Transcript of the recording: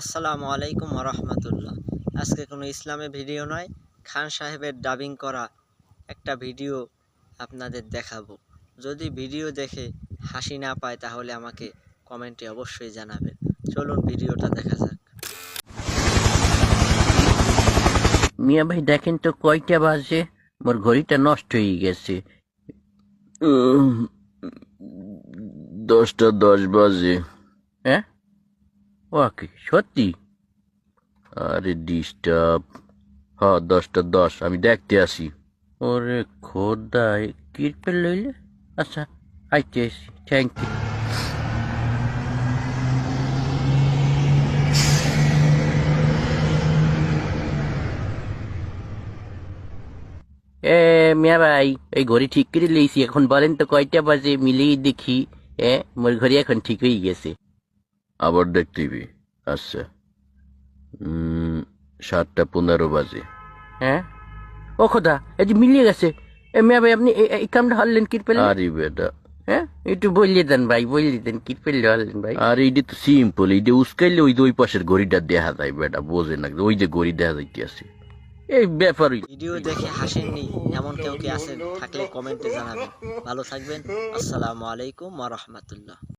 আসসালামু আলাইকুম রহমতুল্লাহ আজকে কোনো ইসলামে ভিডিও নয়, খান সাহেবের ডাবিং করা একটা ভিডিও আপনাদের দেখাবো। যদি ভিডিও দেখে হাসি না পায় তাহলে আমাকে কমেন্টে অবশ্যই জানাবেন। চলুন ভিডিওটা দেখা যাক। মিয়া ভাই, দেখেন তো কয়টা বাজে? মোর ঘড়িটা নষ্ট হয়ে গেছে। দশটা দশ বাজে। হ্যাঁ? ওকে সত্যি? আরে ডিস্টার্ব হ দশটা দশ, আমি দেখতে আসি। ওরে খোদাই, কিরপে লইলে? আচ্ছা আইতে আসি থ্যাংক ইউ এ, মিয়া ভাই, এই ঘড়ি ঠিক করে লইছি, এখন বলেন তো কয়টা বাজে, মিলিয়ে দেখি। এ, মোর ঘড়ি এখন ঠিক হয়ে গেছে। আবার দেখতেবি আচ্ছা। সাতটা পনেরো বাজে। হ্যাঁ? ও খোদা এই যে মিলিয়ে গেছে। এ মিয়া ভাই আপনি এই কামটা হারলেন কি পেলেন? আরে বেটা। হ্যাঁ? একটু বললে দেন ভাই বললে দেন কি পেলে হারলেন ভাই। আর এইটা তো সিম্পল এইটা উস্কাইলে ওই ওই পাশের ঘড়িটা দেখা যায় বেটা বোঝে না। ওই যে ঘড়ি দেখা যাইতে আছে। এই ব্যাপারই ভিডিও দেখে হাসেননি এমন কেউ কি আছেন থাকলে কমেন্টে জানাবেন। ভালো থাকবেন আসসালামু আলাইকুম রহমতুল্লাহ।